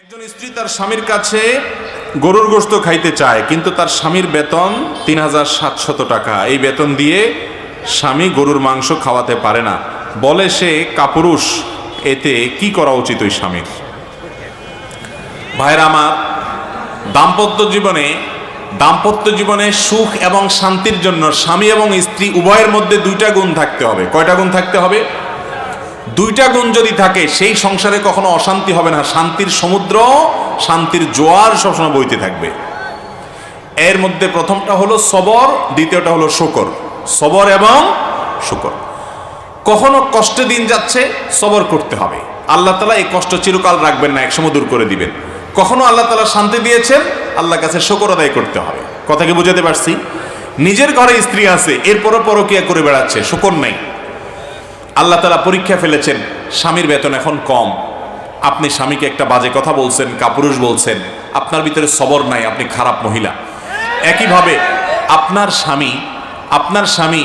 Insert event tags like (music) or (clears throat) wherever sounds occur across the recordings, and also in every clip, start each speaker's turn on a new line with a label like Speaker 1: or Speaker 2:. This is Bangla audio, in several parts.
Speaker 1: একজন স্ত্রী তার স্বামীর কাছে গরুর গোস্ত খাইতে চায়, কিন্তু তার স্বামীর বেতন তিন হাজার সাতশত টাকা। এই বেতন দিয়ে স্বামী গরুর মাংস খাওয়াতে পারে না। বলে সে, কাপুরুষ, এতে কি করা উচিত ওই স্বামীর? ভাইরা আমার, দাম্পত্য জীবনে দাম্পত্য জীবনে সুখ এবং শান্তির জন্য স্বামী এবং স্ত্রী উভয়ের মধ্যে দুইটা গুণ থাকতে হবে। কয়টা গুণ থাকতে হবে? দুইটা গুণ যদি থাকে, সেই সংসারে কখনো অশান্তি হবে না। শান্তির সমুদ্র, শান্তির জোয়ার সবসময় বইতে থাকবে। এর মধ্যে প্রথমটা হলো সবর, দ্বিতীয়টা হলো শকর। সবর এবং শকর। কখনো কষ্টে দিন যাচ্ছে, সবর করতে হবে। আল্লাহ তালা এই কষ্ট চিরকাল রাখবেন না, একসময় দূর করে দিবেন। কখনো আল্লাহ তালা শান্তি দিয়েছেন, আল্লাহর কাছে শকর আদায় করতে হবে। কথা কি বুঝাতে পারছি? নিজের ঘরে স্ত্রী আছে, এরপরও পরকিয়া করে বেড়াচ্ছে, শকর নাই। আল্লাহ তালা পরীক্ষা ফেলেছেন, স্বামীর বেতন এখন কম। আপনি স্বামীকে একটা বাজে কথা বলছেন, কাপুরুষ বলছেন, আপনার ভিতরে সবর নাই, আপনি খারাপ মহিলা। একইভাবে আপনার স্বামী আপনার স্বামী,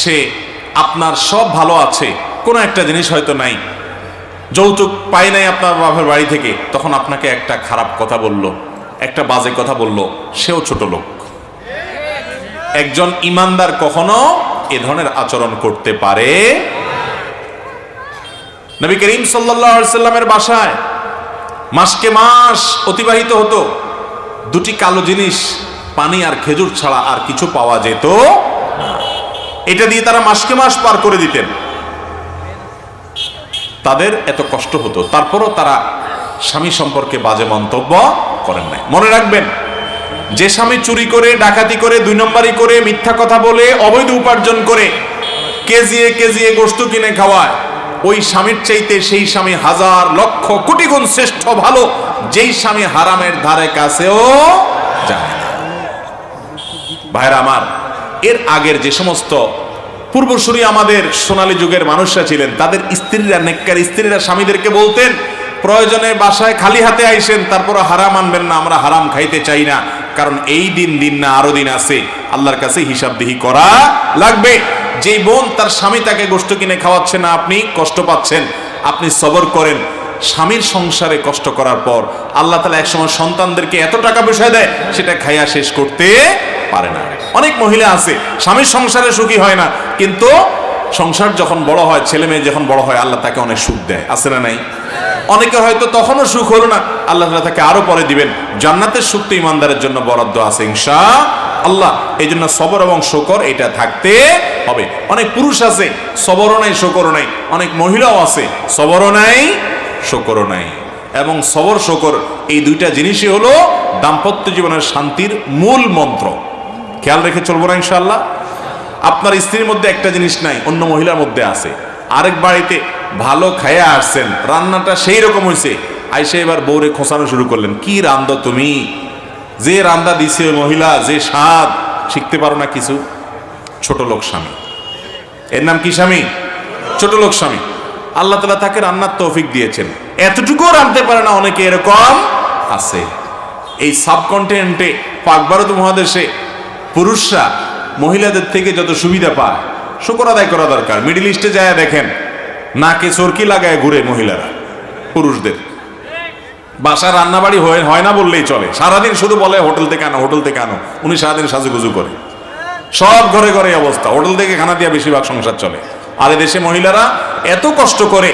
Speaker 1: সে আপনার সব ভালো আছে, কোনো একটা জিনিস হয়তো নাই। যৌতুক পায় নাই আপনার বাবার বাড়ি থেকে, তখন আপনাকে একটা খারাপ কথা বলল, একটা বাজে কথা বলল, সেও ছোট লোক। একজন ইমানদার কখনো এ ধরনের আচরণ করতে পারে নবী করিম সাল্লামের বাসায় মাসকে মাস অতিবাহিত হতো। দুটি কালো জিনিস, পানি আর খেজুর ছাড়া আর কিছু পাওয়া যেত এটা দিয়ে তারা মাসকে মাস পার করে দিতেন। তাদের এত কষ্ট হতো। তারপরও তারা স্বামী সম্পর্কে বাজে মন্তব্য করেন নাই। মনে রাখবেন, যে স্বামী চুরি করে, ডাকাতি করে, দুই নম্বরই করে, মিথ্যা কথা বলে, অবৈধ উপার্জন করে, কেজিয়ে কেজিয়ে গোস্ত কিনে খাওয়ায় ওই স্বামীর চাইতে সেই স্বামী হাজার লক্ষ কোটি গুণ শ্রেষ্ঠ ভালো, যেই স্বামী হারামের ধারে কাছেও যায় ভাইরা আমার, এর আগের যে সমস্ত পূর্বসূরি আমাদের সোনালী যুগের মানুষরা ছিলেন, তাদের স্ত্রীরা, নেককার স্ত্রীরা স্বামীদেরকে বলতেন, প্রয়োজনে বাসায় খালি হাতে আইসেন তারপর হারাম আনবেন না, আমরা হারাম খাইতে চাই না, কারণ এই দিন দিন না আরও দিন আছে, আল্লাহর কাছে হিসাবদিহি করা লাগবে। যেই বোন তার স্বামী তাকে গোষ্ঠ কিনে খাওয়াচ্ছে না, আপনি কষ্ট পাচ্ছেন, আপনি সবর করেন, স্বামীর সংসারে কষ্ট করার পর আল্লাহ তালা একসময় সন্তানদেরকে এত টাকা পয়সা দেয়, সেটা খাইয়া শেষ করতে পারে না। অনেক মহিলা আছে, স্বামীর সংসারে সুখী হয় না, কিন্তু সংসার যখন বড় হয়, ছেলে মেয়ে যখন বড় হয়, আল্লাহ তাকে অনেক সুখ দেয়, আছে না নাই? অনেকে হয়তো তখনও সুখ হলো না, আল্লাহ তালা তাকে আরও পরে দিবেন। জান্নাতের সুখ তো ইমানদারের জন্য বরাদ্দ আছে, ইনশা আল্লাহ, এই জন্য সবর এবং শকর এটা থাকতে হবে। অনেক পুরুষ আছে, সবরও নাই, শকরও নাই। অনেক মহিলাও আছে, সবরও নাই, শকরও নাই। এবং সবর, শকর এই দুইটা জিনিসই হলো দাম্পত্য জীবনের শান্তির মূল মন্ত্র। খেয়াল রেখে চলবো না ইনশাল্লাহ আপনার স্ত্রীর মধ্যে একটা জিনিস নাই, অন্য মহিলার মধ্যে আছে। আরেক বাড়িতে ভালো খাইয়া আসছেন, রান্নাটা সেই রকম হয়েছে আইসে এবার বউরে খোঁচানো শুরু করলেন, কি রান্দা তুমি? যে রান্দা দিছে মহিলা, যে স্বাদ, শিখতে পারো না কিছু? ছোট লোক স্বামী। এর নাম কি স্বামী? ছোট লোক স্বামী। আল্লাহ তালা তাকে রান্নার তৌফিক দিয়েছেন। এতটুকুও রাঁধতে পারে না অনেকে, এরকম আছে। এই সাবকন্টিনেন্টে, পাক ভারত মহাদেশে পুরুষরা মহিলাদের থেকে যত সুবিধা পায়, শুকর আদায় করা দরকার। মিডিল ইস্টে যায়, দেখেন, নাকে চরকি লাগায় ঘুরে মহিলারা, পুরুষদের। বাসা রান্নাবাড়ি হয় হয় না বললেই চলে। সারাদিন শুধু বলে, হোটেল থেকে আনো, হোটেল থেকে আনো। উনি সারাদিন সাজুগুজু করে। সব ঘরে ঘরে অবস্থা। হোটেল থেকে খানা দিয়া বেশিরভাগ সংসার চলে। আর দেশে মহিলারা এত কষ্ট করে,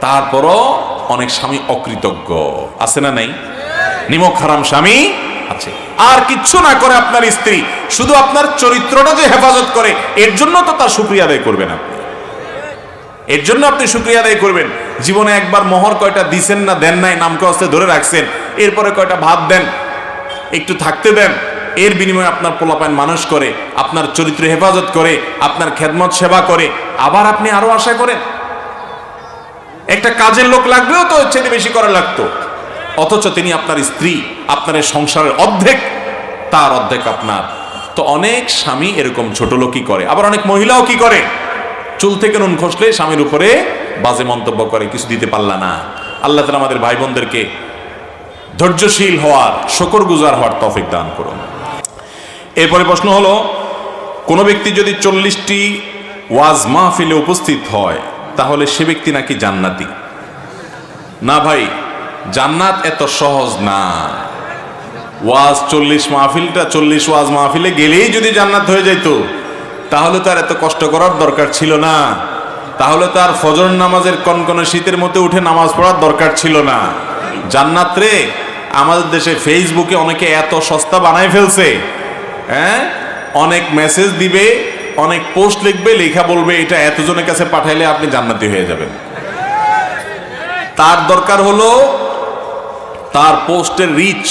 Speaker 1: তারপরও অনেক স্বামী অকৃতজ্ঞ। আছে না নাই? নিমক হারাম স্বামী আছে। আর কিচ্ছু না করে আপনার স্ত্রী, শুধু আপনার চরিত্রটা যে হেফাজত করে, এর জন্য তো তার সুক্রিয়া আদায় করবেন আপনি। এর জন্য আপনি সুক্রিয়া আদায় করবেন। জীবনে একবার মোহর কয়টা দিছেন না, দেন নাই, নামকে হস্তে ধরে রাখছেন, এরপরে কয়টা ভাত দেন, একটু থাকতে দেন এর বিনিময়ে আপনার পোলাপান মানুষ করে, আপনার চরিত্র হেফাজত করে, আপনার খেদমত সেবা করে। আবার আপনি আরও আশা করেন, একটা কাজের লোক লাগলেও তো ছেলে বেশি করা লাগতো। অথচ তিনি আপনার স্ত্রী, আপনার সংসারের অর্ধেক, তার অর্ধেক আপনার। তো অনেক স্বামী এরকম ছোট লোকই করে, আবার অনেক মহিলাও কি করে? চুল থেকে নুন খসলে স্বামীর উপরে বাজে মন্তব্য করে, কিছু দিতে পারলা না। আল্লাহ তালা আমাদের ভাই বোনদেরকে ধৈর্যশীল হওয়ার, শকর গুজার হওয়ার তফিক দান করুন। এরপরে প্রশ্ন হলো, কোনো ব্যক্তি যদি চল্লিশটি ওয়াজ মাহফিলে উপস্থিত হয়, তাহলে সে ব্যক্তি নাকি জান্নাতি? না ভাই, জান্নাত এত সহজ না। ওয়াজ চল্লিশ মাহফিলটা চল্লিশ ওয়াজ মাহফিলে গেলেই যদি জান্নাত হয়ে যেত তাহলে তার এত কষ্ট করার দরকার ছিল না। তাহলে তার ফজর নামাজের কনকনে শীতের মধ্যে উঠে নামাজ পড়ার দরকার ছিল না। জান্নাত রে, আমাদের দেশে ফেসবুকে অনেকে এত সস্তা বানায় ফেলছে। হ্যাঁ? অনেক মেসেজ দিবে, অনেক পোস্ট লিখবে, লেখা বলবে, এটা এতজনের কাছে পাঠাইলে আপনি জান্নাতি হয়ে যাবেন। তার দরকার হলো তার পোস্টের রিচ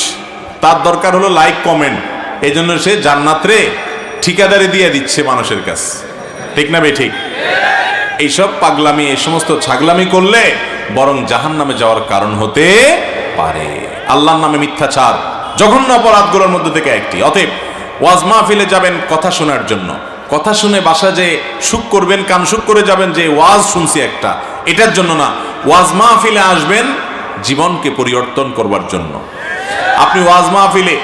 Speaker 1: তার দরকার হলো লাইক কমেন্ট এই জন্য সে জান্নাতরে ঠিকাদারি দিয়ে দিচ্ছে মানুষের কাছে। ঠিক না বে ঠিক? এইসব পাগলামি, এই সমস্ত ছাগলামি করলে বরং জাহান নামে যাওয়ার কারণ হতে পারে। আল্লাহর নামে মিথ্যাচার, জঘন্য অপরাধগুলোর মধ্যে থেকে একটি। অতএব ওয়াজ মাহফিলে যাবেন কথা শোনার জন্য। কথা শুনে বাসা যে সুখ করবেন, কান সুখ করে যাবেন, যে ওয়াজ শুনছি একটা, এটার জন্য না। ওয়াজ মাহফিলে আসবেন জীবনকে পরিবর্তন করবার জন্য। আপনি ওয়াজ মাহফিলে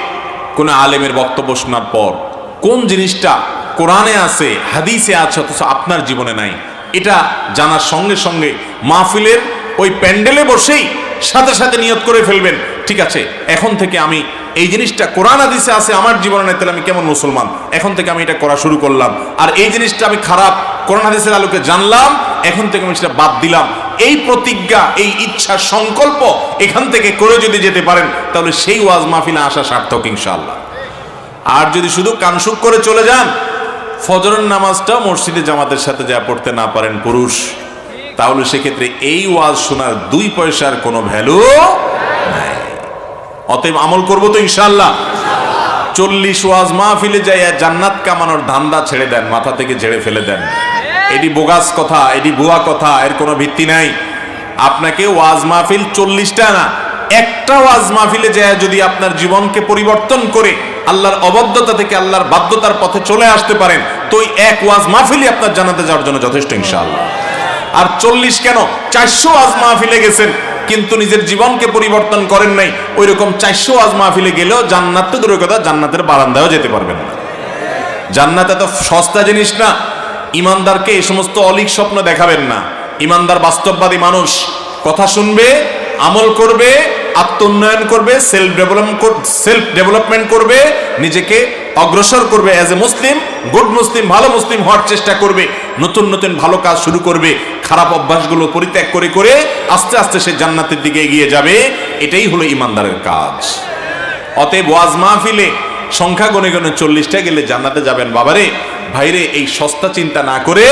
Speaker 1: কোনো আলেমের বক্তব্য শোনার পর কোন জিনিসটা কোরআনে আছে, হাদিসে আছে, অথচ আপনার জীবনে নাই, এটা জানার সঙ্গে সঙ্গে মাহফিলের ওই প্যান্ডেলে বসেই সাথে সাথে নিয়ত করে ফেলবেন। ঠিক আছে, এখন থেকে আমি এই জিনিসটা কোরআন হাদিসে আছে আমার জীবনে, তাহলে আমি কেমন মুসলমান? এখন থেকে আমি এটা করা শুরু করলাম। আর এই জিনিসটা আমি খারাপ, কোরআন হাদিসের আলোকে জানলাম, এখন থেকে আমি সেটা বাদ দিলাম। এই প্রতিজ্ঞা, এই ইচ্ছা, সংকল্প এখান থেকে করে যদি যেতে পারেন, তাহলে সেই ওয়াজ মাহফিলে আসা সার্থক ইনশাআল্লাহ। আর যদি শুধু কানসুক করে চলে যান, ফজরের নামাজটা মসজিদে জামাতের সাথে যা পড়তে না পারেন পুরুষ। তাহলে সেক্ষেত্রে এই ওয়াজ শোনার দুই পয়সার কোনো ভ্যালু নাই। অতএব আমল করব তো ইনশাল্লাহ চল্লিশ ওয়াজ মাহফিলে যাইয়া জান্নাত কামানোর ধান্দা ছেড়ে দেন, মাথা থেকে ঝেড়ে ফেলে দেন। এটি বোগাস কথা, এটি ভুয়া কথা, এর কোনো ভিত্তি নাই। আপনাকে ওয়াজ মাহফিল চল্লিশটা না, একটা ওয়াজ মাহফিলে যায় যদি আপনার জীবনকে পরিবর্তন করে আল্লাহর অবদ্ধতা থেকে আল্লাহর বাধ্যতার পথে চলে আসতে পারেন, তো এক ওয়াজ মাহফিলই আপনার জানাতে যাওয়ার জন্য যথেষ্ট ইনশাআল্লাহ। আর চল্লিশ কেন? চারশো আজ মাহফিলে গেছেন, কিন্তু নিজের জীবনকে পরিবর্তন করেন নাই। ওই রকম চারশো আজ মাহফিলে গেলেও জান্নাত তো দূরের কথা, জান্নাতের বারান্দায়ও যেতে পারবেন না। জান্নাত এত সস্তা জিনিস না, ইমানদারকে এই সমস্ত অলিক স্বপ্ন দেখাবেন না। ইমানদার বাস্তববাদী মানুষ, কথা শুনবে, আমল করবে আত্ম উন্নয়ন করবে সেলফ ডেভেলপমেন্ট সেলফ ডেভেলপমেন্ট করবে, নিজেকে অগ্রসর করবে অ্যাজ এ মুসলিম গুড মুসলিম ভালো মুসলিম হওয়ার চেষ্টা করবে, নতুন নতুন ভালো কাজ শুরু করবে, খারাপ অভ্যাসগুলো পরিত্যাগ করে করে আস্তে আস্তে সে জান্নাতের দিকে এগিয়ে যাবে, এটাই হলো ইমানদারের কাজ। অতএব ওয়াজ মাহফিলে সংখ্যা গণে গণে চল্লিশটা গেলে জান্নাতে যাবেন। বাবারে, ভাইরে, এই সস্তা চিন্তা না করে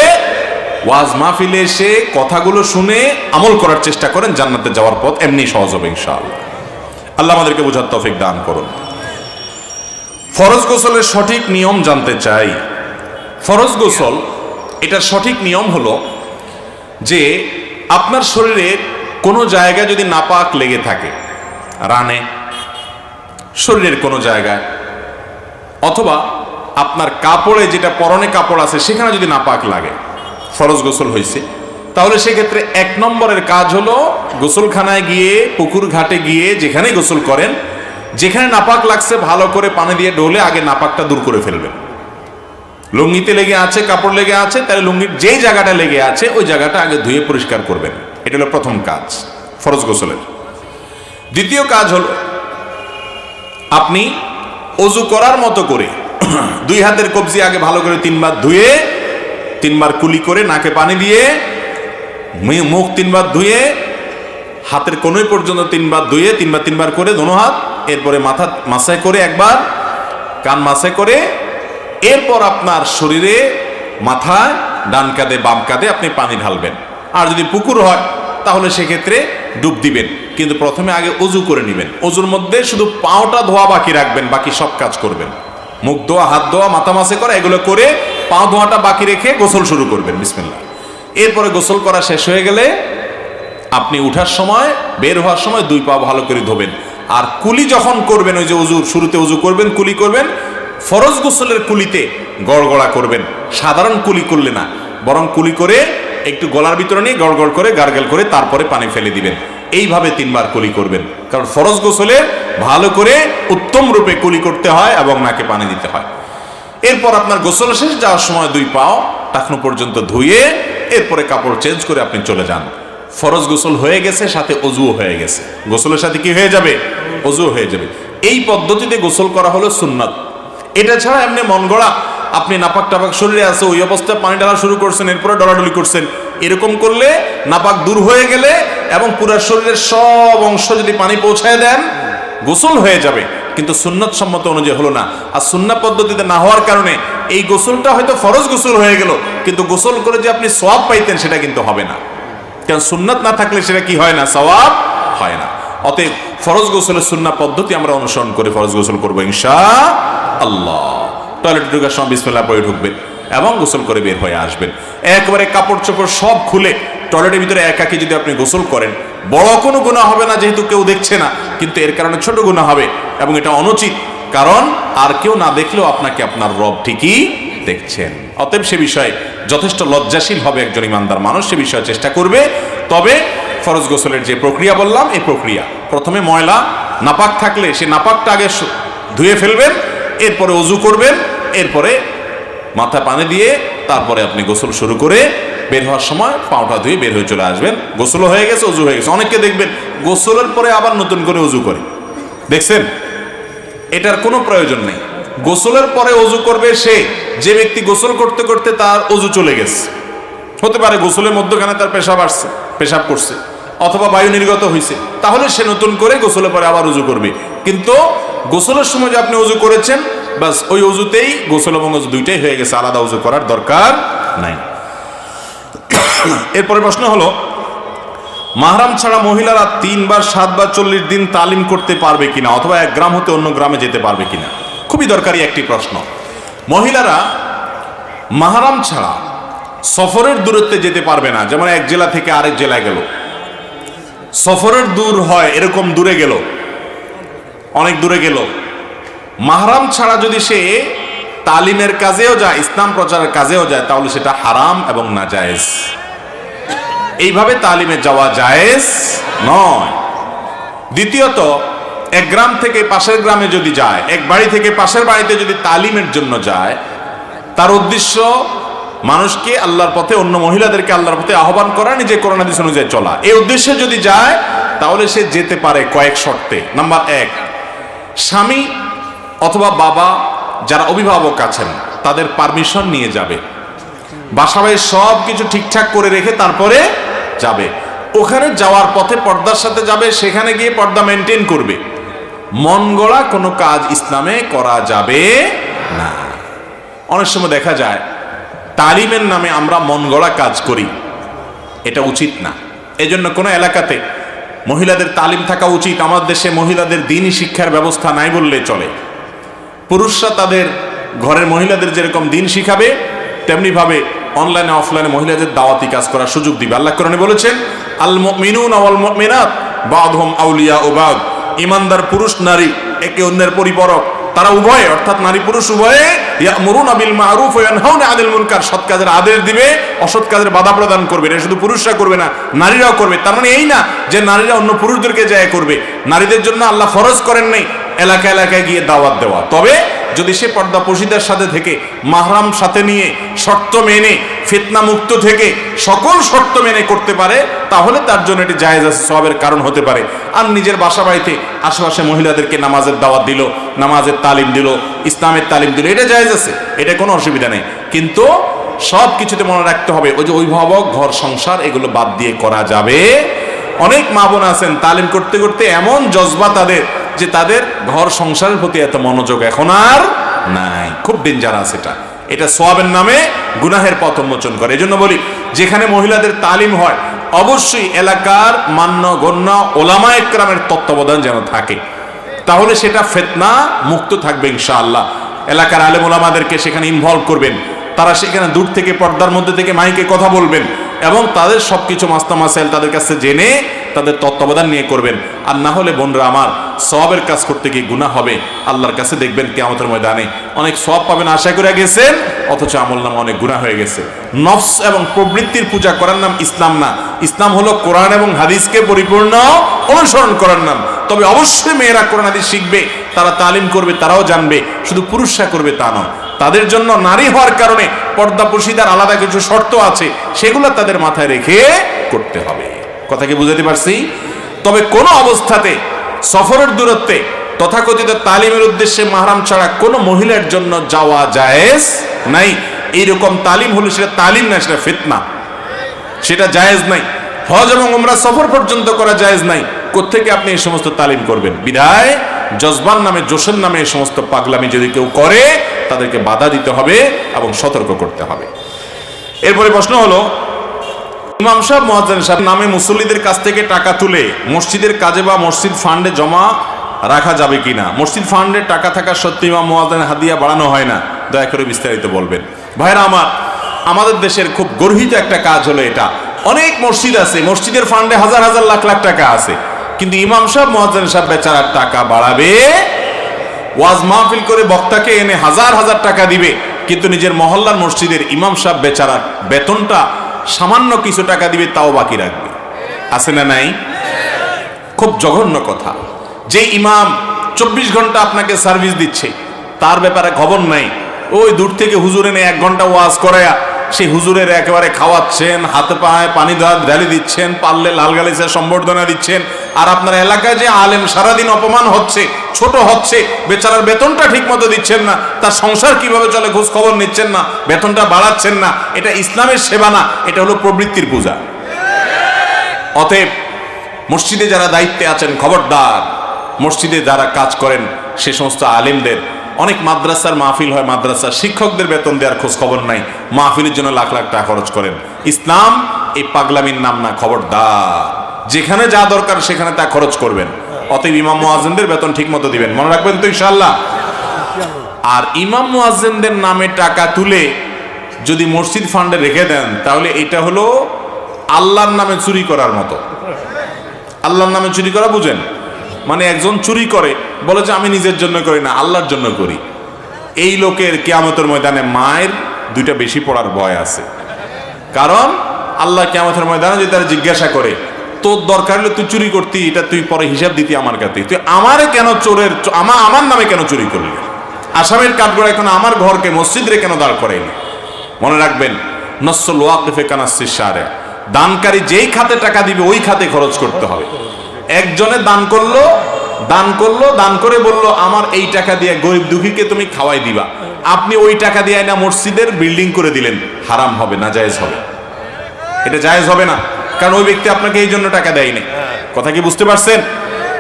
Speaker 1: ওয়াজ মাহফিলে এসে কথাগুলো শুনে আমল করার চেষ্টা করেন, জান্নাতে যাওয়ার পথ এমনি সহজ হবে ইনশাআল্লাহ। আল্লাহ আমাদেরকে বোঝার তৌফিক দান করুন। ফরজ গোসলের সঠিক নিয়ম জানতে চাই। ফরজ গোসল, এটার সঠিক নিয়ম হলো যে আপনার শরীরে কোনো জায়গায় যদি নাপাক লেগে থাকে, রানে, শরীরের কোনো জায়গায়, অথবা আপনার কাপড়ে যেটা পরনে কাপড় আছে সেখানে যদি নাপাক লাগে, ফরজ গোসল হয়েছে তাহলে সেক্ষেত্রে এক নম্বরের কাজ হলো গোসলখানায় গিয়ে, পুকুর ঘাটে গিয়ে যেখানে গোসল করেন যেখানে নাপাক লাগছে, ভালো করে পানি দিয়ে ডলে আগে নাপাকটা দূর করে ফেলবেন লুঙ্গিতে লেগে আছে, কাপড় লেগে আছে, তাহলে লুঙ্গির যেই জায়গাটা লেগে আছে, ওই জায়গাটা আগে ধুয়ে পরিষ্কার করবেন। এটা হলো প্রথম কাজ, ফরজ গোসলের। দ্বিতীয় কাজ হলো, আপনি অজু করার মতো করে (clears throat) দুই হাতের কবজি আগে ভালো করে তিনবার ধুয়ে, তিনবার কুলি করে নাকে পানি দিয়ে মুখ তিনবার ধুয়ে, হাতের কোনোই পর্যন্ত তিনবার ধুয়ে, তিনবার তিনবার করে দোনো হাত এরপরে মাথা মাসায় করে একবার, কান মাসায় করে, এরপর আপনার শরীরে মাথায় ডান কাঁধে, বাম কাঁধে আপনি পানি ঢালবেন। আর যদি পুকুর হয়, তাহলে সেক্ষেত্রে ডুব দিবেন। কিন্তু প্রথমে আগে অজু করে নেবেন। অজুর মধ্যে শুধু পাওটা ধোয়া বাকি রাখবেন, বাকি সব কাজ করবেন। মুখ ধোয়া, হাত ধোয়া, মাথা মাসে করা, এগুলো করে পাও ধোয়াটা বাকি রেখে গোসল শুরু করবেন। বিসমিল্লাহ। এরপরে গোসল করা শেষ হয়ে গেলে আপনি উঠার সময়, বের হওয়ার সময় দুই পা ভালো করে ধোবেন। আর কুলি যখন করবেন, ওই যে উজু, শুরুতে উজু করবেন, কুলি করবেন, ফরজ গোসলের কুলিতে গড়গড়া করবেন। সাধারণ কুলি করলে না, বরং কুলি করে একটু গলার ভিতরে নিয়ে গড়গড় করে, গার্গেল করে তারপরে পানি ফেলে দিবেন। এইভাবে তিনবার কুলি করবেন। কারণ ফরজ গোসলে ভালো করে উত্তম রূপে কুলি করতে হয় এবং নাকে পানি দিতে হয়। এরপর আপনার গোসল শেষ, যাওয়ার সময় দুই পাও টাকনো পর্যন্ত ধুয়ে, এরপরে কাপড় চেঞ্জ করে আপনি চলে যান। ফরজ গোসল হয়ে গেছে, সাথে অজুও হয়ে গেছে। গোসলের সাথে কি হয়ে যাবে? অজু হয়ে যাবে। এই পদ্ধতিতে গোসল করা হলো সুন্নাত। এটা ছাড়া এমনি মন গড়া, আপনি নাপাক টাপাক শরীরে আছে, ওই অবস্থায় পানি ঢালা শুরু করছেন, এরপরে ডলাডলি করছেন। এরকম করলে নাপাক দূর হয়ে গেলে এবং পুরো শরীরের সব অংশ যদি পানি পৌঁছায় দেন, গোসল হয়ে যাবে। কিন্তু সুন্নত সম্মত অনুযায়ী হলো না। আর সুন্না পদ্ধতিতে না হওয়ার কারণে এই গোসলটা হয়তো ফরজ গোসল হয়ে গেল, কিন্তু গোসল করে যে আপনি সওয়াব পাইতেন, সেটা কিন্তু হবে না। কারণ সুন্নাত না থাকলে সেটা কি হয় না? সওয়াব হয় না। অতএব ফরজ গোসলের সুন্না পদ্ধতি আমরা অনুসরণ করে ফরজ গোসল করব ইনশা আল্লাহ। টয়লেটে ঢুকার সময় বিসমিল্লাহ পরে ঢুকবেন এবং গোসল করে বের হয়ে আসবেন। একবারে কাপড় চোপড় সব খুলে টয়লেটের ভিতরে একাকে যদি আপনি গোসল করেন, বড় কোনো গুণা হবে না যেহেতু কেউ দেখছে না, কিন্তু এর কারণে ছোট গুণা হবে এবং এটা অনুচিত। কারণ আর কেউ না দেখলেও আপনাকে আপনার রব ঠিকই দেখছেন। অতএব সে বিষয়ে যথেষ্ট লজ্জাশীল হবে একজন ইমানদার মানুষ, সে বিষয়ে চেষ্টা করবে। তবে ফরজ গোসলের যে প্রক্রিয়া বললাম, এই প্রক্রিয়া। প্রথমে ময়লা, নাপাক থাকলে সে নাপাকটা আগে ধুয়ে ফেলবেন, এরপরে অজু করবেন, এরপরে মাথা পানি দিয়ে তারপরে আপনি গোসল শুরু করে বের হওয়ার সময় পাউটা ধুয়ে বের হয়ে চলে আসবেন। গোসলও হয়ে গেছে, অজু হয়ে গেছে। অনেককে দেখবেন গোসলের পরে আবার নতুন করে অজু করে। দেখছেন? এটার কোনো প্রয়োজন নেই। গোসলের পরে অজু করবে সে। যে ব্যক্তি গোসল করতে করতে তার অজু চলে গেছে। হতে পারে গোসলের মধ্যখানে তার পেশাব আসছে, পেশাব করছে, অথবা বায়ু নির্গত হয়েছে তাহলে সে নতুন করে গোসলের পরে আবার উজু করবে। কিন্তু গোসলের সময় যে আপনি উজু করেছেন বাস ওই অজুতেই গোসল এবং অজু দুইটাই হয়ে গেছে, আলাদা উজু করার দরকার নাই। এরপরে প্রশ্ন হলো, মাহরাম ছাড়া মহিলারা তিনবার, সাতবার, চল্লিশ দিন তালিম করতে পারবে কিনা? অথবা এক গ্রাম হতে অন্য গ্রামে যেতে পারবে কিনা? খুবই দরকারি একটি প্রশ্ন। মহিলারা মাহারাম ছাড়া সফরের দূরত্বে যেতে পারবে না। যেমন এক জেলা থেকে আরেক জেলায় গেল। সফরের দূর হয়, এরকম দূরে গেল। অনেক দূরে গেল। মাহারাম ছাড়া যদি সে তালিমের কাজেও যায়, ইসলাম প্রচারের কাজেও যায়, তাহলে সেটা হারাম এবং নাজায়েজ। এইভাবে তালিমে যাওয়া জায়েজ নয়। দ্বিতীয়ত এক গ্রাম থেকে পাশের গ্রামে যদি যায়, এক বাড়ি থেকে পাশের বাড়িতে যদি তালিমের জন্য যায়, তার উদ্দেশ্য মানুষকে আল্লাহর পথে, অন্য মহিলাদেরকে আল্লাহর পথে আহ্বান করা নিজে করোনা দিস অনুযায়ী চলা। এই উদ্দেশ্যে যদি যায়, তাহলে সে যেতে পারে কয়েক শর্তে। নাম্বার এক, স্বামী অথবা বাবা যারা অভিভাবক আছেন, তাদের পারমিশন নিয়ে যাবে। বাসাবাই সব কিছু ঠিকঠাক করে রেখে তারপরে যাবে। ওখানে যাওয়ার পথে পর্দার সাথে যাবে, সেখানে গিয়ে পর্দা মেনটেন করবে। মন গড়া কোনো কাজ ইসলামে করা যাবে না। অনেক সময় দেখা যায়, তালিমের নামে আমরা মন গড়া কাজ করি। এটা উচিত না। এজন্য কোনো এলাকাতে মহিলাদের তালিম থাকা উচিত। আমার দেশে মহিলাদের দিনই শিক্ষার ব্যবস্থা নাই বললে চলে। পুরুষরা তাদের ঘরের মহিলাদের যেরকম দিন শিখাবে তেমনি ভাবে অনলাইনে অফলাইনে মহিলাদের দাওয়াতি কাজ করার সুযোগ দিবে। আল্লাহ কোরআনে বলেছেন আল মুমিনুন ওয়াল মুমিনাত বাদহুম আউলিয়া ও বাদ। ইমানদার পুরুষ, নারী, একে অন্যের পরিপরক। তারা উভয়ে, অর্থাৎ নারী পুরুষ উভয়ে মরুন আবিল আদেশ দিবে, অসৎ কাজের বাধা প্রদান করবে শুধু পুরুষরা করবে না, নারীরাও করবে। তার মানে এই না যে, নারীরা অন্য পুরুষদেরকে করবে। নারীদের জন্য আল্লাহ ফরজ করেন নাই। এলাকা এলাকায় গিয়ে দাওয়াত দেওয়া। তবে যদি সে পর্দা পশিদার সাথে থেকে, মাহরাম সাথে নিয়ে, শর্ত মেনে, ফিতনা মুক্ত থেকে সকল শর্ত মেনে করতে পারে, তাহলে তার জন্য এটি জায়েজ আছে সবের কারণ হতে পারে। আর নিজের বাসা বাড়িতে আশেপাশে মহিলাদেরকে নামাজের দাওয়াত দিল, নামাজের তালিম দিল, ইসলামের তালিম দিল, এটা জায়েজ আছে, এটা কোনো অসুবিধা নেই। কিন্তু সব কিছুতে মনে রাখতে হবে, ওই যে অভিভাবক, ঘর, সংসার, এগুলো বাদ দিয়ে করা যাবে। অনেক মা বোন আছেন, তালিম করতে করতে এমন জজবা তাদের যে তাদের ঘর সংসারের প্রতি এত মনোযোগ এখন আর নাই। খুব ডেঞ্জারাস এটা। এটা সোয়াবের নামে গুনাহের পথ উন্মোচন করে। এজন্য বলি, যেখানে মহিলাদের তালিম হয়, অবশ্যই এলাকার মান্য, গণ্য, ওলামা একরামের তত্ত্বাবধান যেন থাকে। তাহলে সেটা ফেতনা মুক্ত থাকবে ইনশাআল্লাহ। এলাকার আলেম ওলামাদেরকে সেখানে ইনভলভ করবেন। তারা সেখানে দূর থেকে, পর্দার মধ্যে থেকে মাইকে কথা বলবেন এবং তাদের সব কিছু মাস্তা মাসাইল তাদের কাছে জেনে তাদের তত্ত্বাবধান নিয়ে করবেন। আর না হলে বোনরা আমার সবের কাজ করতে গিয়ে গুণা হবে। আল্লাহর কাছে দেখবেন কেমতের ময়দানে অনেক সব পাবেন আশা করে গেছেন, অথচ আমল নাম অনেক গুণা হয়ে গেছে। নফস এবং প্রবৃত্তির পূজা করার নাম ইসলাম না। ইসলাম হলো কোরআন এবং হাদিসকে পরিপূর্ণ অনুসরণ করার নাম। তবে অবশ্যই মেয়েরা কোরআন হাদিস শিখবে। তারা তালিম করবে, তারাও জানবে। শুধু পুরুষরা করবে তা নয়। তাদের জন্য নারী হওয়ার কারণে পর্দা পুশিদার আলাদা কিছু শর্ত আছে, সেগুলো তাদের মাথায় রেখে করতে হবে। কথা কি বুঝাতে পারছি? তবে কোনো অবস্থাতে, সফরের দূরত্বে, তথাকথিত তালিমের উদ্দেশ্যে মাহরাম ছাড়া কোনো মহিলার জন্য যাওয়া জায়েজ নাই। এইরকম তালিম হলো সেটা তালিম না সেটা ফিতনা। সেটা জায়েজ নাই। হজ এবং উমরা সফর পর্যন্ত করা জায়েজ নাই। কোত্থেকে আপনি এই সমস্ত তালিম করবেন? বিধায় জজবান নামে, জোশের নামে এই সমস্ত পাগলামি যদি কেউ করে, তাদেরকে বাধা দিতে হবে এবং সতর্ক করতে হবে। এরপরে প্রশ্ন হলো, ইমাম সাহেব মহাজান সাহেব নামে মুসল্লিদের কাছ থেকে টাকা তুলে মসজিদের কাজে বা মসজিদ ফান্ডে জমা রাখা যাবে কিনা? মসজিদ ফান্ডে টাকা থাকা সত্ত্বেও ইমাম মহাজান হাদিয়া বাড়ানো হয় না। দয়া করে বিস্তারিত বলবেন। ভাইরা আমার, আমাদের দেশের খুব গর্হিত একটা কাজ হলো এটা। অনেক মসজিদ আছে, মসজিদের ফান্ডে হাজার হাজার লাখ লাখ টাকা আছে। কিন্তু ইমাম সাহেব, মহাজান সাহেব বেচারার টাকা বাড়াবে। ওয়াজ মাহফিল করে বক্তাকে এনে হাজার হাজার টাকা দিবে। কিন্তু নিজের মহল্লার মসজিদের ইমাম সাহেব বেচারার বেতনটা সামান্য কিছু টাকা দিবে, তাও বাকি রাখবে। আছে না নাই? খুব জঘন্য কথা। যে ইমাম চব্বিশ ঘণ্টা আপনাকে সার্ভিস দিচ্ছে, তার ব্যাপারে খবর নাই। ওই দূর থেকে হুজুর এনে এক ঘণ্টা ওয়াজ করায়া সেই হুজুরের একেবারে খাওয়াচ্ছেন, হাতে পায়ে পানি ঢালি দিচ্ছেন পারলে লাল গালিসে সম্বর্ধনা দিচ্ছেন। আর আপনার এলাকায় যে আলেম সারাদিন অপমান হচ্ছে, ছোট হচ্ছে, বেচারার বেতনটা ঠিক মতো দিচ্ছেন না, তার সংসার কীভাবে চলে খোঁজ খবর নিচ্ছেন না, বেতনটা বাড়াচ্ছেন না, এটা ইসলামের সেবা না, এটা হলো প্রবৃত্তির পূজা। অতএব মসজিদে যারা দায়িত্বে আছেন, খবরদার, মসজিদে যারা কাজ করেন, সে সমস্ত আলেমদের অনেক মাদ্রাসার মাহফিল হয়, মাদ্রাসার শিক্ষকদের বেতন দেওয়ার খোঁজ খবর নাই। মাহফিলের জন্য লাখ লাখ টাকা খরচ করেন। ইসলাম এই পাগলামির নাম না, খবরদার। যেখানে যা দরকার সেখানে তা খরচ করবেন। অতএব ইমাম মুয়াজ্জিনদের বেতন ঠিক মতো দিবেন। মনে রাখবেন তো, ইনশাআল্লাহ? আর ইমাম মুয়াজ্জিনদের নামে টাকা তুলে যদি মসজিদ ফান্ডে রেখে দেন, তাহলে এটা হলো আল্লাহর নামে চুরি করার মতো। আল্লাহর নামে চুরি করা বুঝেন? মানে একজন চুরি করে, বলে যে আমি নিজের জন্য করি না, আল্লাহর জন্য করি। এই লোকের কেয়ামতের ময়দানে মায়ের দুইটা বেশি পড়ার ভয় আছে। কারণ আল্লাহ কেয়ামতের ময়দানে যদি তারা জিজ্ঞাসা করে, তোর দরকার হলে তুই চুরি করতি, এটা তুই পরে হিসাব দিতি আমার কাছে। তুই আমারে কেন চোরের আমার আমার নামে কেন চুরি করলি? আসামের কাঠগড়া এখন আমার ঘরকে মসজিদরে কেন দাঁড় করাইনি মনে রাখবেন নসল ওয়াকিফে কানাসির সারে দানকারী যেই খাতে টাকা দিবে, ওই খাতে খরচ করতে হবে। একজনে দান করল দান করল, দান করে বলল, আমার এই টাকা দিয়ে গরিব দুঃখীকে তুমি খাওয়াই দিবা। আপনি ওই টাকা দিয়ে না মসজিদের বিল্ডিং করে দিলেন। হারাম হবে না, জায়েজ হবে। এটা জায়েজ হবে না। কারণ ওই ব্যক্তি আপনাকে এই জন্য টাকা দেয়নি। কথা কি বুঝতে পারছেন?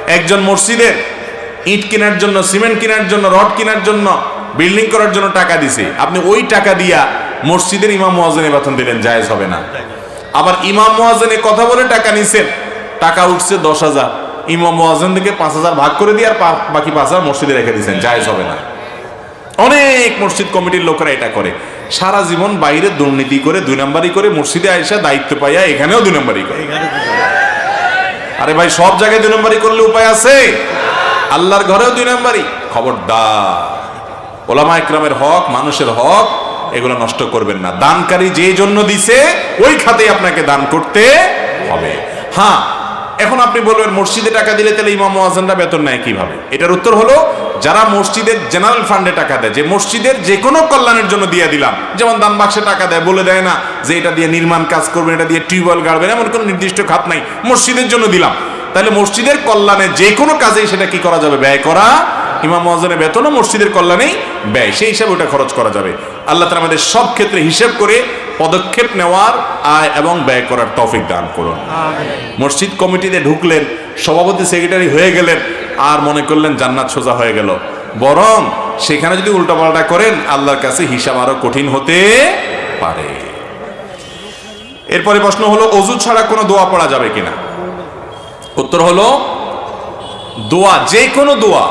Speaker 1: একজন মসজিদের ইট কেনার জন্য, সিমেন্ট কেনার জন্য, রড কেনার জন্য, বিল্ডিং করার জন্য টাকা দিছে। আপনি ওই টাকা দিয়া মসজিদের ইমাম মোয়াজনে বেতন দিলেন, জায়েজ হবে না। আবার ইমাম মোয়াজনে কথা বলে টাকা নিছেন। টাকা উঠছে দশ হাজার। ইমাম মোয়াজেন থেকে পাঁচ হাজার ভাগ করে দিয়ে আর বাকি পাঁচ হাজার মসজিদে রেখে দিয়েছেন। জায়েজ হবে না। অনেক মসজিদ কমিটির লোকেরা এটা করে। সারা জীবন বাইরে দুর্নীতি করে দুই নাম্বারই করে মসজিদে আইসা দায়িত্ব পাইয়া এখানেও দুই নাম্বারই করে। আরে ভাই সব জায়গায় দুই নাম্বারই করলে উপায় আছে? আল্লাহর ঘরেও দুই নাম্বারই। খবরদার। ওলামা একরামের হক মানুষের হক এগুলো নষ্ট করবেন না। দানকারী যে জন্য দিছে ওই খাতে আপনাকে দান করতে হবে। হ্যাঁ এখন আপনি বলবেন, মসজিদে টাকা দিলে তাহলে ইমাম মোয়াজনরা বেতন নেয় কীভাবে? এটার উত্তর হলো, যারা মসজিদের জেনারেল ফান্ডে টাকা দেয়, যে মসজিদের যে কোনো কল্যাণের জন্য দিয়ে দিলাম, যেমন দান বাক্সে টাকা দেয়, বলে দেয় না যে এটা দিয়ে নির্মাণ কাজ করবেন, এটা দিয়ে টিউবওয়েল গাড়বেন, এমন কোনো নির্দিষ্ট খাত নাই, মসজিদের জন্য দিলাম। তাহলে মসজিদের কল্যাণে যে কোনো কাজেই সেটা কি করা যাবে? ব্যয় করা? ইমাম মহাজনের বেতনও মসজিদের কল্যাণেই ব্যয়, সেই হিসাবে ওটা খরচ করা যাবে। আল্লাহ তালা আমাদের সব ক্ষেত্রে হিসেব করে পদক্ষেপ নেওয়ার আয় এবং ব্যয় করার তৌফিক দান করুন। মসজিদ কমিটিতে ঢুকলেন সভাপতি সেক্রেটারি হয়ে গেলেন আর মনে করলেন জান্নাত সোজা হয়ে গেল। বরং সেখানে যদি উল্টাপাল্টা করেন আল্লাহর কাছে হিসাব আরও কঠিন হতে পারে। এরপরে প্রশ্ন হলো অজু ছাড়া কোনো দোয়া পড়া যাবে কিনা? উত্তর হলো দোয়া যে কোনো দোয়া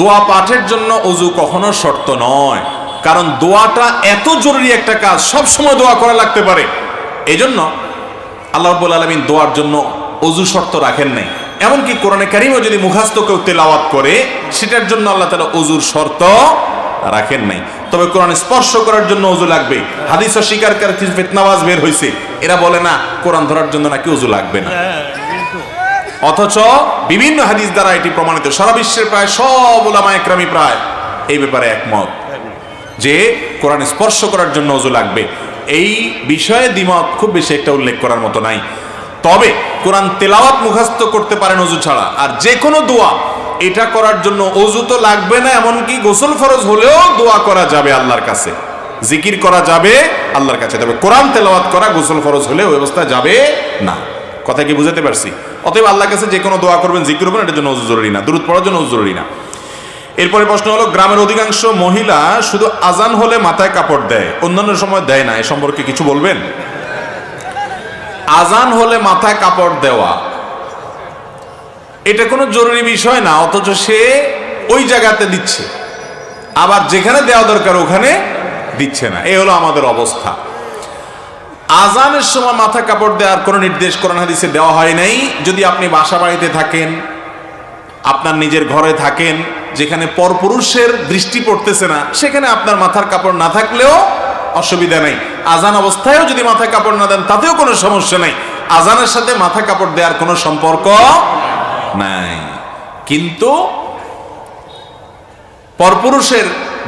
Speaker 1: দোয়া পাঠের জন্য অজু কখনো শর্ত নয়। কারণ দোয়াটা এত জরুরি একটা কাজ সব সময় দোয়া করা লাগতে পারে। এই জন্য আল্লাহ রাব্বুল আলমিন দোয়ার জন্য অজু শর্ত রাখেন নাই। এমনকি কোরআনে কারিমও যদি মুখাস্ত কেউ তেলাওয়াত করে, সেটার জন্য আল্লাহ তালা অজুর শর্ত রাখেন নাই। তবে কোরআন স্পর্শ করার জন্য অজু লাগবে। হাদিস স্বীকার করে কিছু ফিতনাবাজ বের হয়েছে এরা বলে না, কোরআন ধরার জন্য নাকি অজু লাগবে না। অথচ বিভিন্ন হাদিস দ্বারা এটি প্রমাণিত। সারা বিশ্বের প্রায় সব ওলামা একরামি প্রায় এই ব্যাপারে একমত। যে কোরআন স্পর্শ করার জন্য অজু লাগবে। এই বিষয়ে দ্বিমত খুব বেশি একটা উল্লেখ করার মতো নাই। তবে কোরআন তেলাওয়াত মুখস্থ করতে পারেন অজু ছাড়া। আর যে কোনো দোয়া, এটা করার জন্য অজু তো লাগবে না, এমনকি গোসল ফরজ হলেও দোয়া করা যাবে আল্লাহর কাছে। জিকির করা যাবে আল্লাহর কাছে। তবে কোরআন তেলাওয়াত করা, গোসল ফরজ হলে ওই অবস্থা যাবে না। কথা কি বুঝাতে পারছি? অতএব আল্লাহর কাছে যে কোনো দোয়া করবেন, জিকির করবেন, এটার জন্য অজু জরুরি না। দূরত পড়ার জন্য অজু জরুরি না। এরপরে প্রশ্ন হলো, গ্রামের অধিকাংশ মহিলা শুধু আজান হলে মাথায় কাপড় দেয়, অন্যান্য সময় দেয় না, এ সম্পর্কে কিছু বলবেন? আজান হলে মাথায় কাপড় দেওয়া, এটা কোনো জরুরি বিষয় না, অথচ সে ওই জায়গাতে দিচ্ছে, আবার যেখানে দেওয়া দরকার ওখানে দিচ্ছে না এই হলো আমাদের অবস্থা। আজানের সময় মাথা কাপড় দেওয়ার কোনো নির্দেশ কোরআন হাদিসে দেওয়া হয় নাই, যদি আপনি বাসা বাড়িতে থাকেন, আপনার নিজের ঘরে থাকেন যেখানে পরপুরুষের দৃষ্টি পড়তেছে না, সেখানে আপনার মাথার কাপড় না থাকলেও অসুবিধা নেই। আজান অবস্থায়ও যদি মাথায় কাপড় না দেন, তাতেও কোনো সমস্যা নেই। আজানের সাথে মাথা কাপড় দেওয়ার কোনো সম্পর্ক নাই। কিন্তু পরপুরুষের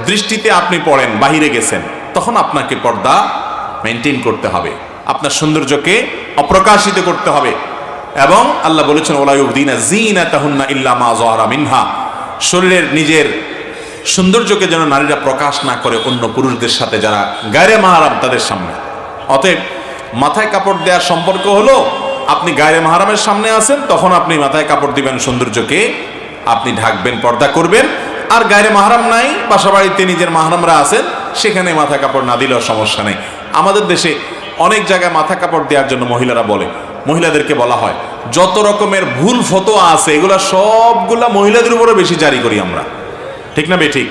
Speaker 1: দৃষ্টিতে আপনি পড়েন, বাহিরে গেছেন, তখন আপনাকে পর্দা মেনটেন করতে হবে। আপনার সৌন্দর্যকে অপ্রকাশিত করতে হবে। এবং আল্লাহ বলেছেন ওলাইউদ্দিনা জিনা তাহুন্না ইল্লা জহরা মিনহা। শরীরের নিজের সৌন্দর্যকে যেন নারীরা প্রকাশ না করে অন্য পুরুষদের সাথে যারা গায়ে মাহারাম তাদের সামনে। অতএব মাথায় কাপড় দেওয়ার সম্পর্ক হলো, আপনি গায়ে মাহারামের সামনে আছেন, তখন আপনি মাথায় কাপড় দিবেন, সৌন্দর্যকে আপনি ঢাকবেন, পর্দা করবেন। আর গায়ে মাহারাম নাই বাসা বাড়িতে নিজের মাহারামরা আছেন, সেখানে মাথা কাপড় না দিলেও সমস্যা নেই। আমাদের দেশে অনেক জায়গায় মাথা কাপড় দেওয়ার জন্য মহিলারা বলে মহিলাদেরকে বলা হয়। যত রকমের ভুল ফতোয়া আছে, এগুলা সবগুলা মহিলাদের উপরে বেশি জারি করি আমরা। ঠিক না বে ঠিক?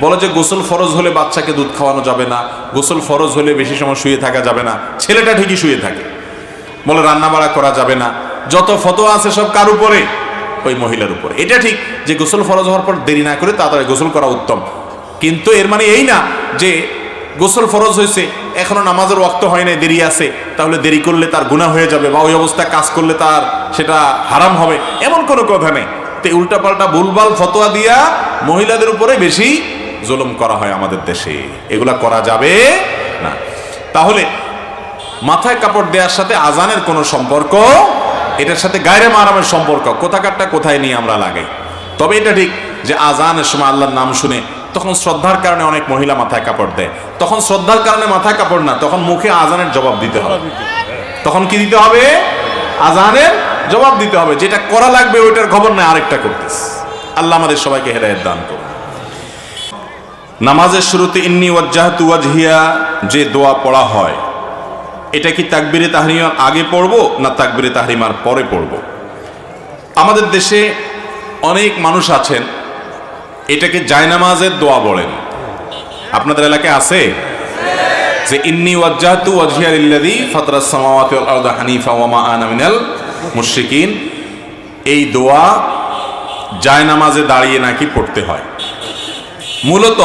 Speaker 1: বলে যে গোসল ফরজ হলে বাচ্চাকে দুধ খাওয়ানো যাবে না, গোসল ফরজ হলে বেশি সময় শুয়ে থাকা যাবে না, ছেলেটা ঠিকই শুয়ে থাকে। বলে রান্না বাড়া করা যাবে না। যত ফতোয়া আছে সব কার উপরে? ওই মহিলার উপরে। এটা ঠিক যে গোসল ফরজ হওয়ার পর দেরি না করে তাড়াতাড়ি গোসল করা উত্তম। কিন্তু এর মানে এই না যে গোসল ফরজ হয়েছে, এখনও নামাজের ওয়াক্ত হয় নাই, দেরি আছে, তাহলে দেরি করলে তার গুণা হয়ে যাবে বা ওই অবস্থায় কাজ করলে তার সেটা হারাম হবে, এমন কোনো কথা নেই। তো উল্টাপাল্টা ভুলভাল ফতোয়া দিয়া মহিলাদের উপরে বেশি জুলুম করা হয় আমাদের দেশে, এগুলা করা যাবে না। তাহলে মাথায় কাপড় দেওয়ার সাথে আজানের কোনো সম্পর্ক, এটার সাথে গায়রে মারামের সম্পর্ক, কোথাকারটা কোথায় নিয়ে আমরা লাগাই? তবে এটা ঠিক যে আজানের সময় আল্লাহর নাম শুনে তখন শ্রদ্ধার কারণে অনেক মহিলা মাথায় কাপড় দেয়। তখন শ্রদ্ধার কারণে মাথায় কাপড় না, তখন মুখে আজানের জবাব দিতে হবে। তখন কি দিতে হবে? আজানের জবাব দিতে হবে। যেটা করা লাগবে ওইটার খবর নেই আরেকটা করতেস আল্লাহ আমাদের সবাইকে হেদায়ত দান করুন। নামাজের শুরুতে ইন্নি ওয়াজ্জাহাতু ওয়াজহিয়া যে দোয়া পড়া হয়, এটা কি তাকবিরে তাহরিমার আগে পড়ব না তাকবিরে তাহরিমার পরে পড়ব? আমাদের দেশে অনেক মানুষ আছেন এটাকে জায়নামাজের দোয়া বলেন। আপনাদের এলাকায় আছে? যে ইন্নি ওয়াজ্জাহতু ওয়াজহিয়া লিল্লাযী ফাতারাস সামাওয়াতি ওয়াল আরদা হানিফা ওয়া মা আনা মিনাল মুশরিকিন। এই দোয়া জায়নামাজে দাঁড়িয়ে নাকি পড়তে হয়। মূলত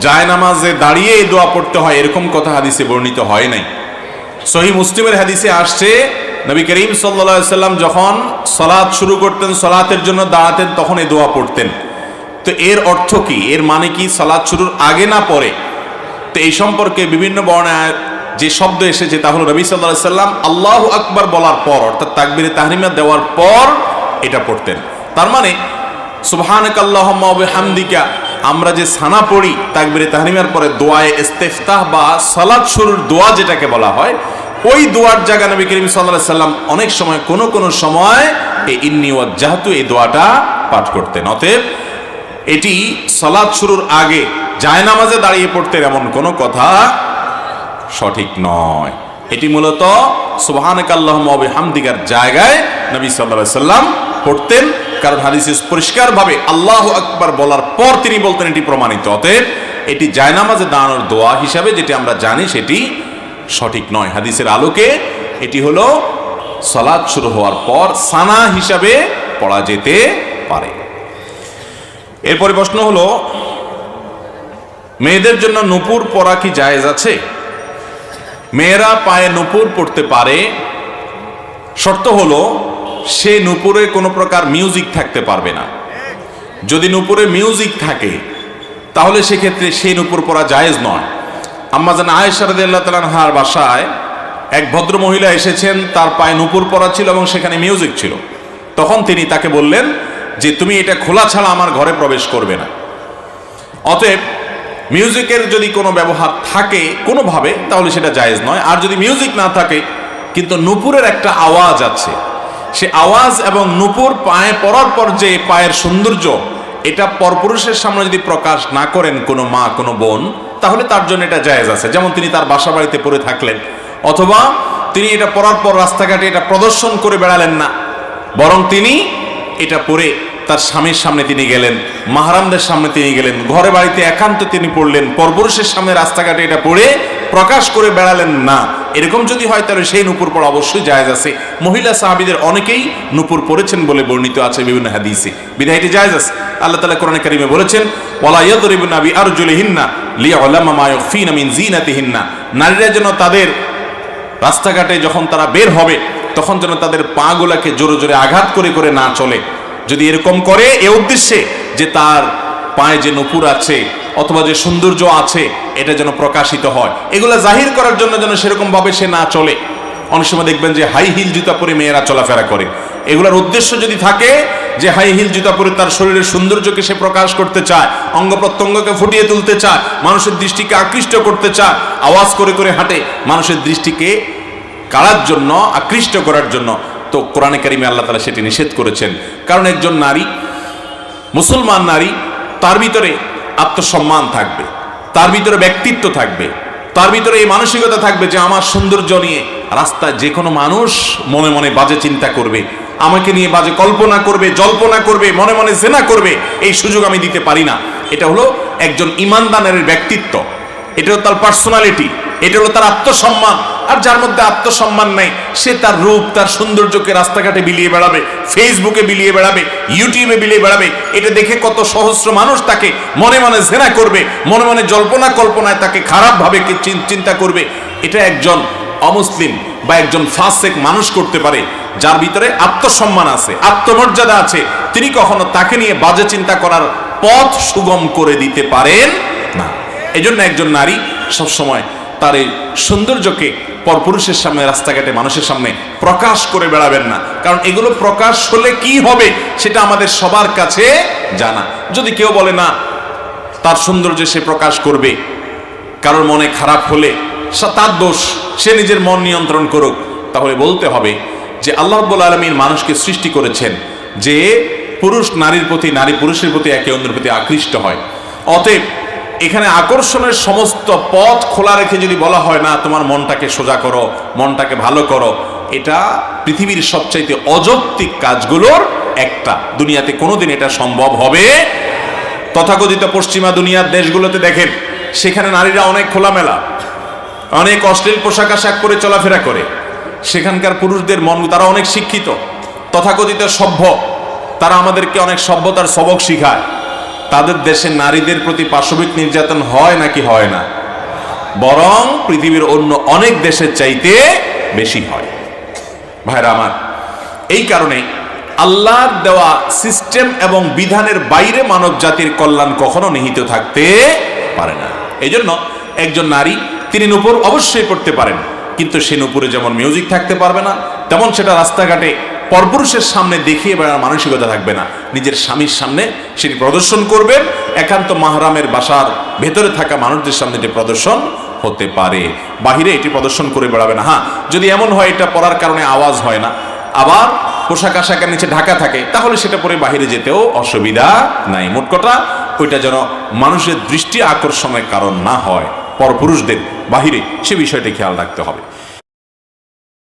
Speaker 1: জায়নামাজে দাঁড়িয়ে এই দোয়া পড়তে হয়, এরকম কথা হাদিসে বর্ণিত হয় নাই। সহি মুসলিমের হাদিসে আসছে, নবী করিম সাল্লা সাল্লাম যখন সলাৎ শুরু করতেন, সলাতের জন্য দাঁড়াতেন, তখন এই দোয়া পড়তেন। তো এর অর্থ কি? এর মানে কি? সালাদ শুরুর আগে না পরে? তো এই সম্পর্কে বিভিন্ন বর্ণায় যে শব্দ এসেছে তা হলো নবী সাল্লাহ সাল্লাম আল্লাহ আকবার বলার পর, অর্থাৎ তাকবিরে তাহরিমা দেওয়ার পর এটা পড়তেন। তার মানে সুবহানাক আল্লাহুম্মা ওয়া বিহামদিকা, আমরা যে সানা পড়ি তাকবিরে তাহরিমার পরে দোয়ায় ইস্তেফতাহ বা সালাদ শুরুর দোয়া যেটাকে বলা হয়, ওই দোয়ার জায়গা নবী করিম আলাইহি সাল্লাম অনেক সময় কোন কোন সময় এই ইন্নি ওয়াজ্জাহতু এই দোয়াটা পাঠ করতেন। অতএব এটি সালাত শুরুর আগে জায়নামাজে দাঁড়িয়ে পড়তেন এমন কোনো কথা সঠিক নয়। এটি মূলত সুবহানাক আল্লাহুম্মা ওয়া বিহামদিকার জায়গায় নবী আলাইহি সাল্লাম পড়তেন, কারণ হাদিসে পরিষ্কারভাবে আল্লাহ আকবার বলার পর তিনি বলতেন এটি প্রমাণিত। অতএব এটি জায়নামাজে দাঁড়ানোর দোয়া হিসাবে যেটি আমরা জানি সেটি সঠিক নয়। হাদিসের আলোকে এটি হলো সলাদ শুরু হওয়ার পর সানা হিসাবে পড়া যেতে পারে। এরপরে প্রশ্ন হলো, মেয়েদের জন্য নুপুর পরা কি জায়েজ আছে? মেয়েরা পায়ে নুপুর পড়তে পারে। শর্ত হলো, সে নুপুরে কোনো প্রকার মিউজিক থাকতে পারবে না। যদি নুপুরে মিউজিক থাকে, তাহলে সেক্ষেত্রে সেই নুপুর পরা জায়েজ নয়। আম্মা যেন আয়েশারদ আল্লাহ তালানহার বাসায় এক ভদ্র মহিলা এসেছেন, তার পায়ে নুপুর পরা ছিল এবং সেখানে মিউজিক ছিল। তখন তিনি তাকে বললেন যে তুমি এটা খোলা ছাড়া আমার ঘরে প্রবেশ করবে না। অতএব মিউজিকের যদি কোনো ব্যবহার থাকে কোনোভাবে, তাহলে সেটা জায়েজ নয়। আর যদি মিউজিক না থাকে, কিন্তু নুপুরের একটা আওয়াজ আছে। সে আওয়াজ এবং নুপুর পায়ে পরার পর যে পায়ের সৌন্দর্য, এটা পরপুরুষের সামনে যদি প্রকাশ না করেন কোনো মা, কোনো বোন, তাহলে তার জন্য এটা জায়েজ আছে। যেমন তিনি তার বাসা বাড়িতে পরে থাকলেন, অথবা তিনি এটা পরার পর রাস্তাঘাটে এটা প্রদর্শন করে বেড়ালেন না, বরং তিনি এটা পরে তার স্বামীর সামনে তিনি গেলেন, মাহারামদের সামনে তিনি গেলেন, ঘরে বাড়িতে একান্ত তিনি পড়লেন, পরপুরুষের সামনে রাস্তাঘাটে এটা পড়ে প্রকাশ করে বেড়ালেন, না, এরকম যদি হয় তাহলে সেই নুপুর পড়া অবশ্যই জায়েজ আছে। মহিলা সাহাবিদের অনেকেই নুপুর পড়েছেন বলে বর্ণিত আছে বিভিন্ন হাদিসে। বিধায় এটি জায়েজ আছে। আল্লাহ তালা কোরআন কারিমে বলেছেন ইউফিনা মিন জিনাতিহিন্না নারীরা যেন তাদের রাস্তাঘাটে যখন তারা বের হবে তখন যেন তাদের পা গুলাকে জোরে জোরে আঘাত করে করে না চলে। যদি এরকম করে, এ উদ্দেশ্যে যে তার পায়ে যে নুপুর আছে অথবা যে সৌন্দর্য আছে, এটা যেন প্রকাশিত হয়। এগুলা জাহির করার জন্য যেন সেরকম ভাবে সে না চলে। অনেক সময় দেখবেন যে হাই হিল জুতা পরে মেয়েরা চলাফেরা করে। এগুলোর উদ্দেশ্য যদি থাকে যে হাই হিল জুতা পরে তার শরীরের সৌন্দর্যকে সে প্রকাশ করতে চায়, অঙ্গ প্রত্যঙ্গকে ফুটিয়ে তুলতে চায়, মানুষের দৃষ্টিকে আকৃষ্ট করতে চায়, আওয়াজ করে করে হাঁটে, মানুষের দৃষ্টিকে কাড়ার জন্য, আকৃষ্ট করার জন্য, তো কোরআনে কারিমে আল্লাহ তালা সেটি নিষেধ করেছেন। কারণ একজন নারী, মুসলমান নারী, তার ভিতরে আত্মসম্মান থাকবে, তার ভিতরে ব্যক্তিত্ব থাকবে, তার ভিতরে এই মানসিকতা থাকবে যে আমার সৌন্দর্য নিয়ে রাস্তায় যে কোনো মানুষ মনে মনে বাজে চিন্তা করবে, আমাকে নিয়ে বাজে কল্পনা করবে, জল্পনা করবে, মনে মনে জেনা করবে, এই সুযোগ আমি দিতে পারি না। এটা হলো একজন ইমানদানের ব্যক্তিত্ব, এটা হলো তার পার্সোনালিটি এটা হলো তার আত্মসম্মান। আর যার মধ্যে আত্মসম্মান নেই, সে তার রূপ, তার সৌন্দর্যকে রাস্তাঘাটে বিলিয়ে বেড়াবে ফেসবুকে বিলিয়ে বেড়াবে ইউটিউবে বিলিয়ে বেড়াবে। এটা দেখে কত সহস্র মানুষ তাকে মনে মনে জেনা করবে, মনে মনে জল্পনা কল্পনায় তাকে খারাপভাবে চিন্তা করবে। এটা একজন অমুসলিম বা একজন ফাসেক মানুষ করতে পারে, যার ভিতরে আত্মসম্মান আছে, আত্মমর্যাদা আছে। তিনি কখনো তাকে নিয়ে বাজে চিন্তা করার পথ সুগম করে দিতে পারেন না। এজন্য একজন নারী সবসময় তার এই সৌন্দর্যকে পরপুরুষের সামনে, রাস্তাঘাটে, মানুষের সামনে প্রকাশ করে বেড়াবেন না। কারণ এগুলো প্রকাশ হলে কি হবে সেটা আমাদের সবার কাছে জানা। যদি কেউ বলে, না, তার সৌন্দর্য সে প্রকাশ করবে, কারোর মনে খারাপ হলে তার দোষ, সে নিজের মন নিয়ন্ত্রণ করুক, তাহলে বলতে হবে যে আল্লাহ রব্বুল আলমীর মানুষকে সৃষ্টি করেছেন যে পুরুষ নারীর প্রতি নারী পুরুষের প্রতি একে অন্যের প্রতি আকৃষ্ট হয়। অতএব এখানে আকর্ষণের সমস্ত পথ খোলা রেখে যদি বলা হয়, না, তোমার মনটাকে সোজা করো, মনটাকে ভালো করো, এটা পৃথিবীর সবচাইতে অযৌক্তিক কাজগুলোর একটা। দুনিয়াতে কোনোদিন এটা সম্ভব হবে তথাকথিত পশ্চিমা দুনিয়ার দেশগুলোতে দেখেন, সেখানে নারীরা অনেক খোলামেলা, অনেক অশ্লীল পোশাক আশাক করে চলাফেরা করে। সেখানকার পুরুষদের মন, তারা অনেক শিক্ষিত, তথাকথিত সভ্য, তারা আমাদেরকে অনেক সভ্যতার সবক শিখায়। তাদের দেশে নারীদের প্রতি পাশবিক নির্যাতন হয় নাকি হয় না? বরং পৃথিবীর অন্য অনেক দেশের চাইতে বেশি হয়। ভাইরা আমার, এই কারণে আল্লাহর দেওয়া সিস্টেম এবং বিধানের বাইরে মানব জাতির কল্যাণ কখনো নিহিত থাকতে পারে না। এই জন্য একজন নারী, তিনি নুপুর অবশ্যই পড়তে পারেন, কিন্তু সে নুপুরে যেমন মিউজিক থাকতে পারবে না, তেমন সেটা রাস্তাঘাটে পরপুরুষের সামনে দেখিয়ে বেড়ার মানসিকতা থাকবে না। নিজের স্বামীর সামনে সেটি প্রদর্শন করবেন একান্ত মাহরামের বাসার ভেতরে থাকা মানুষদের সামনে এটি প্রদর্শন হতে পারে। বাহিরে এটি প্রদর্শন করে বেড়াবে না। হ্যাঁ যদি এমন হয় এটা পড়ার কারণে আওয়াজ হয় না। আবার পোশাক আশাকের নিচে ঢাকা থাকে, তাহলে সেটা পরে বাহিরে যেতেও অসুবিধা নাই। মোট কথা, ওইটা যেন মানুষের দৃষ্টি আকর্ষণের কারণ না হয়। পরপুরুষদের বাহিরে সে বিষয়টি খেয়াল রাখতে হবে।